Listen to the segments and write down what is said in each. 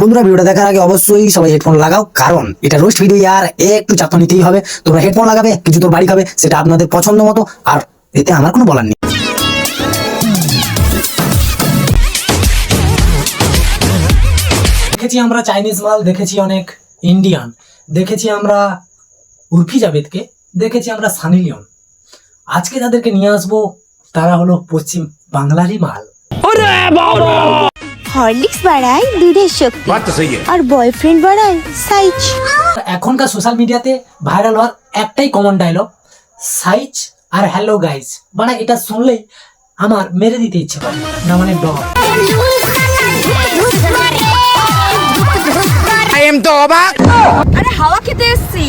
বন্ধুরা, ভিডিওটা দেখার আগে অবশ্যই সবাই হেডফোন লাগাও, কারণ এটা রোস্ট ভিডিও আর একটু চাপ নিতেই হবে। তোমরা হেডফোন লাগাবে, কিছু তোর বাড়ি খাবে, সেটা আপনাদের পছন্দ মতো, আর এতে আমার কোনো বলার নেই। দেখেছি আমরা চাইনিজ মাল, দেখেছি অনেক ইন্ডিয়ান দেখেছি আমরা উর্ফি জাভেদকে দেখেছি আমরা সানি লিওন। আজকে যাদেরকে নিয়ে আসব, তারা হলো পশ্চিম বাংলারই মাল। হরলিক্স বাড়ায় দুধের শক্তি। আর বয়ফ্রেন্ড বাড়ায় সাইজ। এখনকার সোশ্যাল মিডিয়াতে ভাইরাল হওয়ার একটাই কমন ডায়লগ সাইজ আর হ্যালো গাইজ মানে এটা শুনলেই আমার মেরে দিতে ইচ্ছে করে না মানে ডগ আরে হাওয়া খেতে এসছি।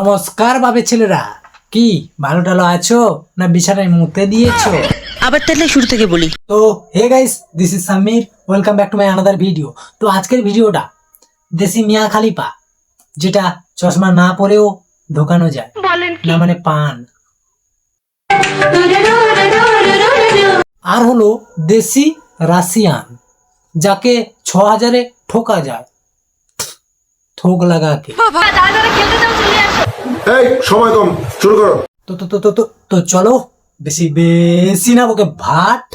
নমস্কার বাবে ছেলেরা। কি ভালো টালো আছো না বিছানায় মুতে দিয়েছ? আবার তাহলে শুরু থেকে বলি। তো hey guys this is Samir welcome back to my another video তো আজকের ভিডিওটা দেশি মিয়া খালিপা যেটা চশমা না পরেও ঢোকানো যায়। না মানে পান। আর হলো দেশি রাশিয়ান যাকে ছ হাজারে ঠোকা যায়। থোক লাগাকে এই সময় কম শুরু করো। তো তো তো তো তো চলো। বেশি বেশি না বকে ভাট।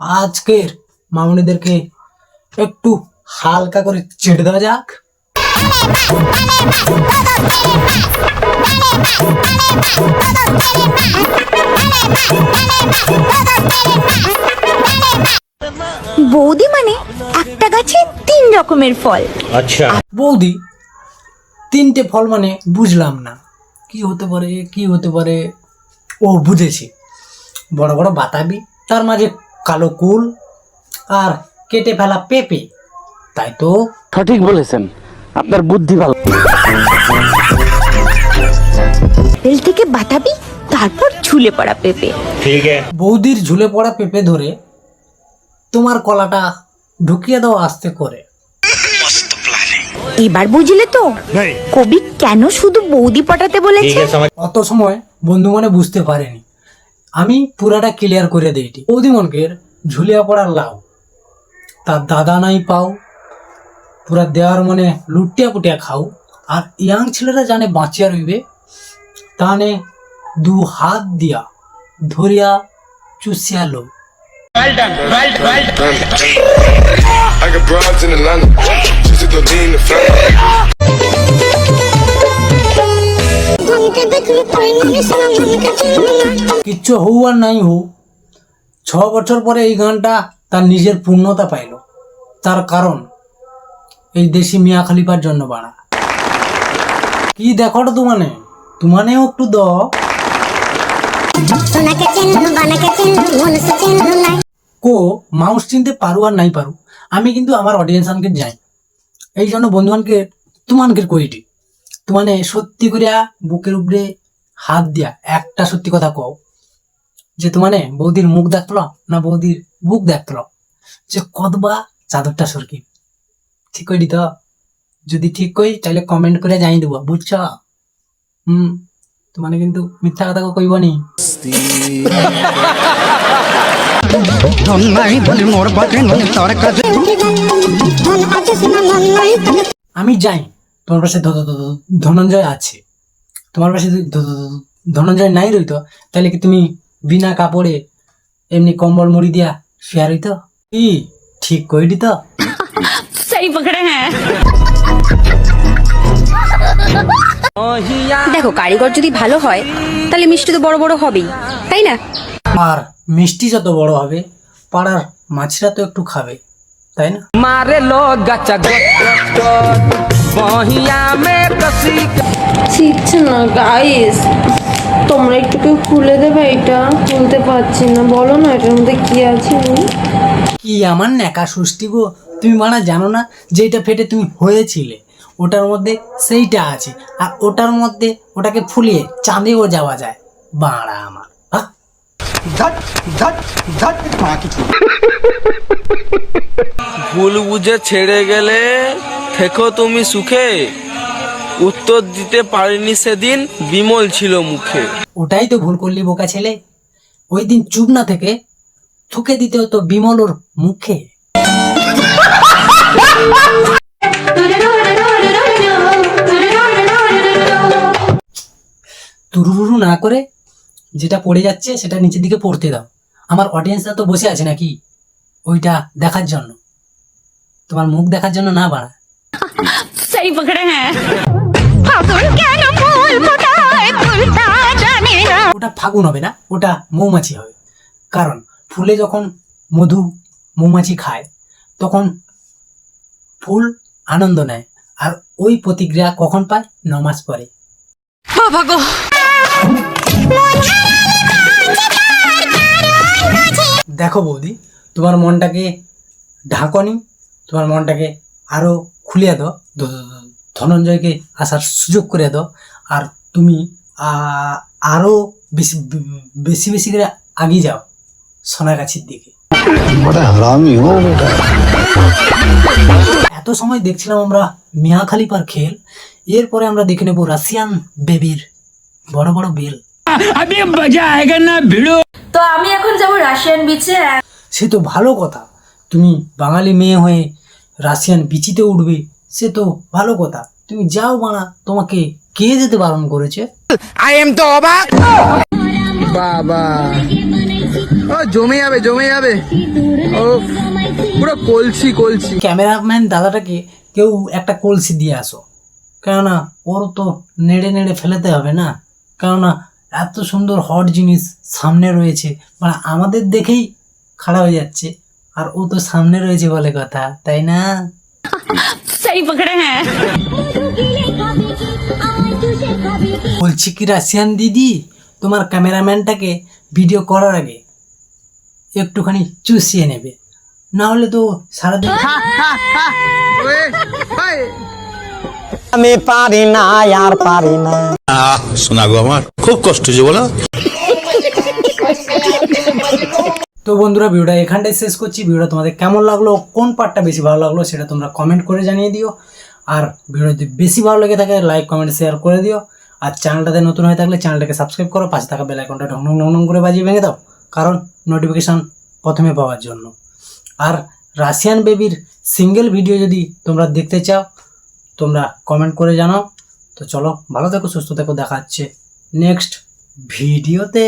আজকের মামুনিদেরকে একটু হালকা করে চেটে দেওয়া যাক। বৌদি মানে একটা গাছে তিন রকমের ফল। আচ্ছা। বৌদি তিনটে ফল মানে বুঝলাম না। কি হতে পারে কি হতে পারে ও বুঝেছি। বড় বড় বাতাবি তার মাঝে কালো কুল আর কেটে ফেলা পেঁপে। তাই তো? সঠিক বলেছেন। আপনার বুদ্ধি ভালো। তেল থেকে বাতাবি তারপর ঝুলে পড়া পেঁপে। বৌদির ঝুলে পড়া পেঁপে ধরে তোমার কলাটা ঢুকিয়ে দাও আস্তে করে। এবার বুঝলে তো? কবি কেন শুধু বৌদি পটাতে বলেছে? অত সময় বন্ধু মনে বুঝতে পারেনি। আমি পুরাটা ক্লিয়ার করে দিইটি বৌদিমনকের ঝুলিয়া পড়ার লাউ। তার দাদা নাই পাও। পুরা দেওয়ার মনে লুটিয়া পুটিয়া খাও। আর ইয়াং ছেলেরা জানে বাঁচিয়া রইবে। তানে দু হাত দিয়া ধরিয়া চুষিয়া লো I got broads in Atlanta. Just to lean the family. কিচ্ছু হউ আর নাই হউ। ছ বছর পরে এই গানটা তার নিজের পূর্ণতা পাইল। তার কারণ এই দেশি মিয়া খালিপার জন্য বাড়া। কি দেখো তো তোমানে? তোমানেও একটু দ কো মাউস চিনতে পারু আর নাই পারু। আমি কিন্তু আমার অডিয়েন্স আনকে যাই। এই জন্য বন্ধুবানকে তোমানকে কইটি। তোমানে সত্যি করিয়া বুকের উপরে হাত দিয়া একটা সত্যি কথা কও। যে তোমানে বৌদির মুখ দেখল না বৌদির বুক দেখল? যে কতবা চাদরটা সরকি। ঠিক কইলি তো? যদি ঠিক কই তাহলে কমেন্ট করে জানিয়ে দেবো, বুঝছ? হুম, তোমানে কিন্তু মিথ্যা কথা কইব নি। আমি যাই। তোমার পাশে ধনঞ্জয় আছে। তোমার পাশে ধনঞ্জয় নাই রইত তাহলে কি তুমি বিনা কাপড়ে এমনি কম্বল মুড়ি দিয়া শেয়ার রইত? কি ঠিক কইডি তো। সেই পকড়ে হ্যাঁ। দেখো কারিগর যদি ভালো হয় তাহলে মিষ্টি তো বড় বড় হবেই তাই না? আর মিষ্টি যত বড় হবে পাড়ার মাছরা তো একটু খাবে তাই না? মারে লোক গাছা বহিয়া মে কসি ছিটছে না গাইস তোমরা একটু কেউ খুলে দেবে এটা? খুলতে পারছি না। বলো না এটার মধ্যে কি আছে? কি আমার ন্যাকা ষষ্ঠী গো? তুমি মারা জানো না যেটা ফেটে তুমি হয়েছিলে? ওটার মধ্যে সেইটা আছে। আর ওটার মধ্যে ওটাকে ফুলিয়ে চাঁদেও যাওয়া যায়। বাঁড়া আমার। ভুল বুঝে ছেড়ে গেলে থেকো তুমি সুখে? উত্তর দিতে পারিনি সেদিন, বিমল ছিল মুখে। ওটাই তো ভুল করলি বোকা ছেলে। ওই দিন চুপ না থেকে থুকে দিতে হতো বিমল ওর মুখে। তুরুরুরু না করে যেটা পড়ে যাচ্ছে সেটা নিচের দিকে পড়তে দাও। আমার অডিয়েন্সরা তো বসে আছে নাকি? ওইটা দেখার জন্য। তোমার মুখ দেখার জন্য না বাড়া। সেই পকড়ে হ্যাঁ। ফাগুন কেন ফুল ফোটায় ফুলটা জানি না। ওটা ফাগুন হবে না ওটা মৌমাছি হবে। কারণ ফুলে যখন মধু মৌমাছি খায় তখন ফুল আনন্দ নেয় আর ওই প্রতিক্রিয়া কখন পায়? ন মাস পরে দেখো বৌদি তোমার মনটাকে ঢাকনি তোমার মনটাকে আরও খুলিয়ে দাও ধনঞ্জয়কে আসার সুযোগ করে দাও। আর তুমি আ- আরও বেশি বেশি বেশি করে আগিয়ে যাও সোনাগাছির দিকে। এত সময় দেখছিলাম আমরা মিয়া খালিপার খেল এরপরে আমরা দেখে নেব রাশিয়ান বেবির বড় বড় বেল। তো আমি এখন যাব রাশিয়ান বিচে সে তো ভালো কথা। তুমি বাঙালি মেয়ে হয়ে রাশিয়ান বিচিতে উঠবে সে তো ভালো কথা। তুমি যাও বানা তোমাকে কে যেতে বারণ করেছে? বাবা। ও জমে যাবে জমে যাবে। ও পুরো কলছি কলছি ক্যামেরাম্যান দাদাটাকে কেউ একটা কলসি দিয়ে আসো। কেননা ওর তো নেড়ে নেড়ে ফেলেতে হবে না। কেননা এত সুন্দর হট জিনিস সামনে রয়েছে। মানে আমাদের দেখেই খাড়া হয়ে যাচ্ছে। আর ও তো সামনে রয়েছে বলে কথা তাই না? সেই পকড়ে হ্যাঁ। বলছি কি রাশিয়ান দিদি তোমার ক্যামেরাম্যানটাকে ভিডিও করার আগে একটুখানি চুষিয়ে নেবে। না হলে তো সারাদিন আমি পারি না আর পারি না। শোনা গো আমার খুব কষ্ট হয়েছে বলো। তো বন্ধুরা, ভিডিওটা এখানটাই শেষ করছি। ভিডিওটা তোমাদের কেমন লাগল? কোন পার্টটা বেশি ভালো লাগল সেটা তোমরা কমেন্ট করে জানিয়ে দিও। আর ভিডিও যদি বেশি ভালো লেগে থাকে লাইক কমেন্ট শেয়ার করে দিও। আর চ্যানেলটাতে নতুন হয়ে থাকলে চ্যানেলটাকে সাবস্ক্রাইব করো। পাশে থাকা বেল আইকনটা ঢং ঢং ঢং করে বাজিয়ে ভেঙে দাও। কারণ নোটিফিকেশান প্রথমে পাওয়ার জন্য। আর রাশিয়ান বেবির সিঙ্গেল ভিডিও যদি তোমরা দেখতে চাও, তোমরা কমেন্ট করে জানাও। তো চলো, ভালো থেকো, সুস্থ থেকো। দেখা হচ্ছে নেক্সট ভিডিওতে